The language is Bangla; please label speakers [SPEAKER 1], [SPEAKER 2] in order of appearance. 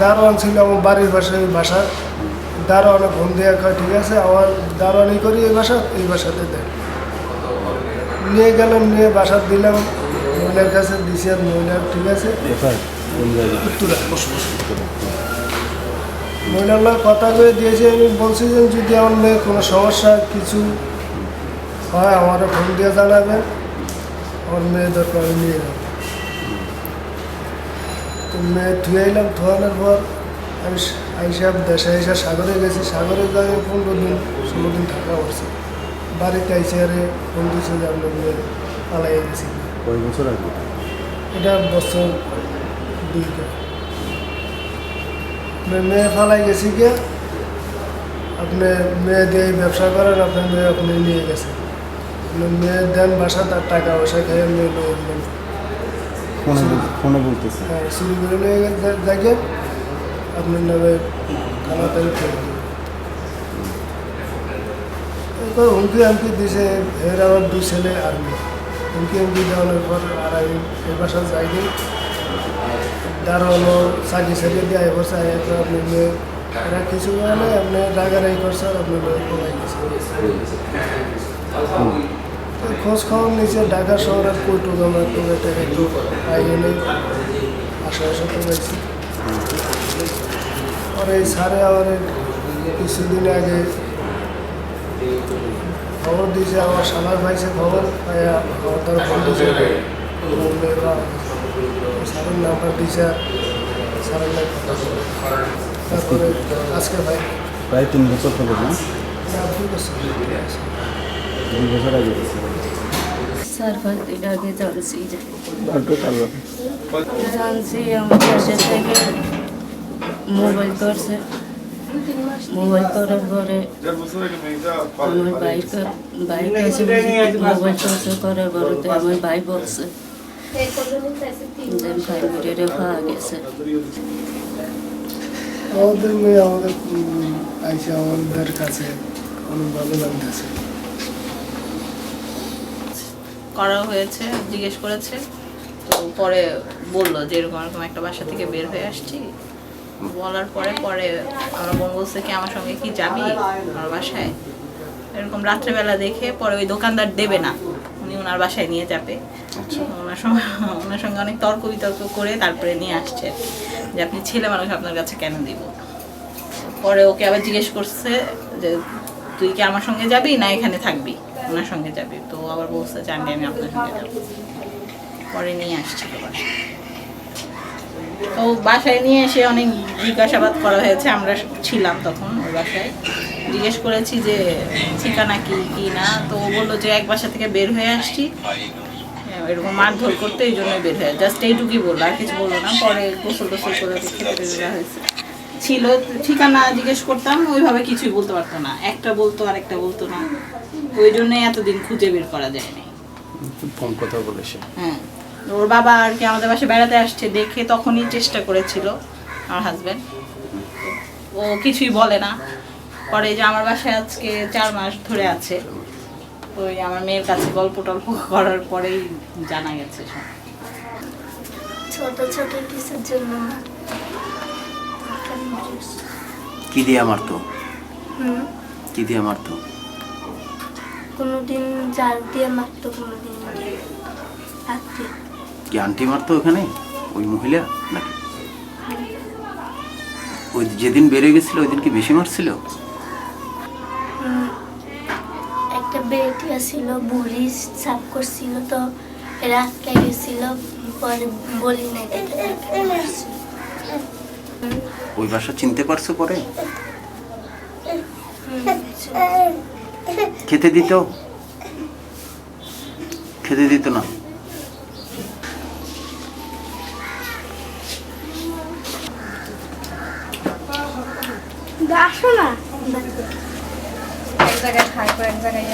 [SPEAKER 1] দারোয়ান ছিল আমার বাড়ির পাশে ওই বাসা দারোয়ানে ফোন দিয়ে কয় ঠিক আছে আমার দারোয়ানি করি এই বাসা এই বাসাতে দেয় নিয়ে গেলাম নিয়ে বাসা দিলাম মহিলার কাছে দিছি আর মহিলার ঠিক আছে। মহিলার লোক কথা কয়ে দিয়েছে আমি বলছি যে যদি আমার মেয়ে কোনো সমস্যা কিছু হয় আমারও ফোন দিয়ে জানাবে আমার মেয়ে দরকার নিয়ে যাব। তো মেয়ে ধুয়ে এলাম ধোয়ানোর পর আমি আইসা দেশে আইসা সাগরে গেছি। সাগরে যাই পনেরো দিন ষোলো দিন থাকা করছি বাড়িতে আইসে আরে ফোন দিয়েছে যে আপনার মেয়ে পালাই গেছি।
[SPEAKER 2] কয় বছর আগে?
[SPEAKER 1] এটা বছর দুই মেয়ে ফালাই গেছি কে আপনি মেয়ে দিয়ে ব্যবসা করেন আপনার মেয়ে আপনি নিয়ে আপনি মেয়ে দেন বাসা তার টাকা পয়সা খেয়ে মেয়ে নিয়ে
[SPEAKER 2] ফোনে ফোনে বলতেছে।
[SPEAKER 1] হ্যাঁ চুরি নিয়ে দেখেন আপনার নামে হুমকি হামকি দিছে এর আমার দুই ছেলে আর্মি হুমকি হামকি দেওয়ানোর পর আর আমি এই বাসা যাইনি দাঁড়ানো চাকরি ছাড়িয়ে দিয়ে এবার চাই তো আপনি এরা কিছু করে নাই আপনি রাগারাগি করছে আপনি কমাই গেছে? খোঁজ খবর নিচে ঢাকা শহরের কৌটুক আমরা তো এটা একটু পাই নেই আশেপাশে তো পাইছি আর এই সারে আমার কিছুদিন আগে খবর দিয়েছে আমার সালার ভাইছে খবর পাইয়া আমার তার ফোন দিয়েছে। স্যারের নাম্বার দিয়েছে স্যারের নাম তারপরে আজকে ভাই।
[SPEAKER 2] প্রায় তিন বছর হলো না?
[SPEAKER 1] দুই বছর।
[SPEAKER 2] আগে। গেছে
[SPEAKER 3] চার পাঁচ দিন আগে জানছি জানছি আমার পাশে থেকে মোবাইল করছে মোবাইল করার পরে আমার বাইক বাইক আছে মোবাইল করছে করার পরে তো আমার ভাই বলছে ভাই মেরে পাওয়া গেছে।
[SPEAKER 1] আমাদের মেয়ে আমাদের উম, আমাদের কাছে অনেক ভালো লাগতেছে।
[SPEAKER 4] করা হয়েছে জিজ্ঞেস করেছে। তো পরে বলল যে এরকম এরকম একটা বাসা থেকে বের হয়ে আসছি। বলার পরে পরে আমার বোন বলছে কি আমার সঙ্গে কি যাবি আমার বাসায়? এরকম রাত্রেবেলা দেখে পরে ওই দোকানদার দেবে না। উনি ওনার বাসায় নিয়ে যাবে। ওনার সঙ্গে ওনার সঙ্গে অনেক তর্ক বিতর্ক করে তারপরে নিয়ে আসছে। যে আপনি ছেলে মানুষ আপনার কাছে কেন দিব? পরে ওকে আবার জিজ্ঞেস করছে যে তুই কি আমার সঙ্গে যাবি না এখানে থাকবি? ওনার সঙ্গে যাবি। তো আবার বলছে জানবি আমি আমি আপনার সঙ্গে যাব। পরে নিয়ে আসছিল বাসায়। তো বাসায় নিয়ে এসে অনেক জিজ্ঞাসাবাদ করা হয়েছে, আমরা ছিলাম তখন ওই বাসায়। জিজ্ঞেস করেছি যে, ঠিকানা কি কি না? তো ও বলল যে, এক বাসা থেকে বের হয়ে আসছি। এরকম মারধর করতে এই জন্যই বের হয়ে জাস্ট এইটুকুই বলল, আর কিছু বলল না। পরে গোসল টোসল করে হয়েছে। ছিল ঠিকানা জিজ্ঞেস করতাম ওইভাবে কিছুই বলতে পারতো না। একটা বলতো আর একটা বলতো না। ওই জন্যই এতদিন খুঁজে বের করা যায়নি।
[SPEAKER 2] খুব কম কথা বলেছে?
[SPEAKER 4] হ্যাঁ ওর বাবা আর কি আমাদের বাসায় বেড়াতে আসছে দেখে তখনই চেষ্টা করেছিল আমার হাজব্যান্ড ও কিছুই বলে না। পরে যে আমার বাসায় আজকে চার মাস ধরে আছে। ওই আমার মেয়ের কাছে গল্প টল্প করার পরেই জানা গেছে সব।
[SPEAKER 5] ছোট ছোট কিছুর জন্য?
[SPEAKER 6] কি দিয়ে মারতো
[SPEAKER 5] হুম?
[SPEAKER 6] কি দিয়ে মারতো
[SPEAKER 5] কোনোদিন জাল দিয়ে মারতো কোনোদিন হাতে
[SPEAKER 6] কি আন্টি মারতো ওখানে? ওই মহিলা নাকি? ওই যেদিন বেড়ে গেছিল ওই দিন কি বেশি মারছিল?
[SPEAKER 5] একটা বেটিয়া ছিল বুড়ি সাপ করছিল তো রাতকে গেছিল পরে বলি নাই
[SPEAKER 6] ওই বাসা চিনতে পারছ পরে? খেতে দিত? খেতে দিত না।
[SPEAKER 5] আসো না
[SPEAKER 7] এক জায়গায় থাকব এক জায়গায়